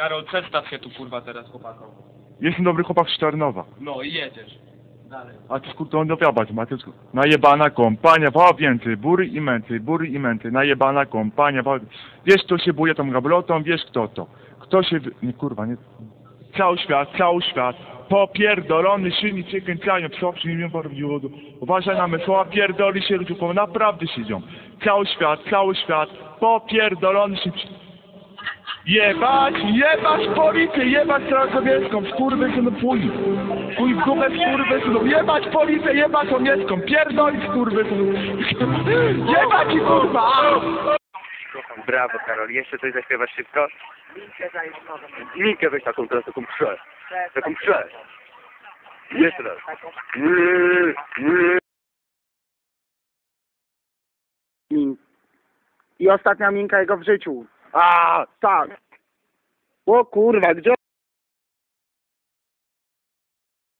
Karol, przedstaw się tu kurwa teraz chłopakom. Jestem dobry chłopak z Czarnowa. No i jedziesz. Dalej. A ty skutą dowiadać, Matysku. Najebana kompania, po więcej, bury i męty, bury i męty, najebana kompania, po... Wiesz, kto się buje tą gablotą, wiesz kto to. Kto się... wy- Nie, kurwa, nie... Cały świat, cały świat. Popierdolony silnik się kręcają, przy nim bardziej Uważaj na me słowa, pierdoli się ludziom, naprawdę siedzą. Cały świat, cały świat, popierdolony silnik. Jebać, jebać policję, jebać Straż Sowiecką, skurwysynu pój. Chuj w dupę skurwysynu, jebać policję, jebać sowiecką, pierdolić skurwysynu. Jebać i kurwa! Brawo Karol, jeszcze coś zaśpiewasz szybko? Minkę weź taką teraz, taką prze. Taką prze. Jeszcze raz. Min. I ostatnia minka jego w życiu. A, Tak. O kurwa, gdzie